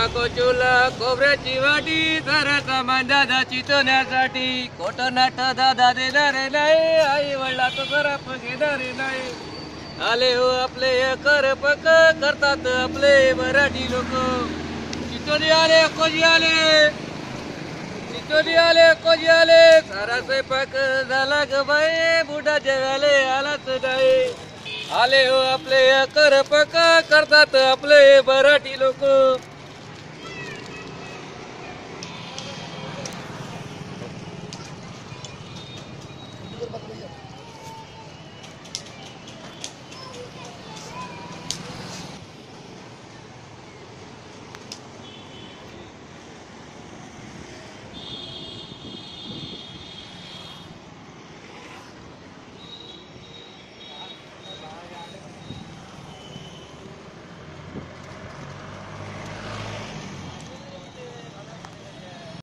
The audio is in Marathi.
नको खोबऱ्याची वाटी जरा दादा चितवण्यासाठी खोट नाट दादा देणारे नाही आई वडिलाचं जरा घेणारे नाही. आले हो आपले कर पक करतात आपले मराठी लोक. चितोली आले कोजी आले. चितोली आले कोजी आले. सारा स्वयंपाक झाला ग बाई बुडा जेवाले आलाच नाही. आले हो आपले कर पक करतात आपले मराठी लोक.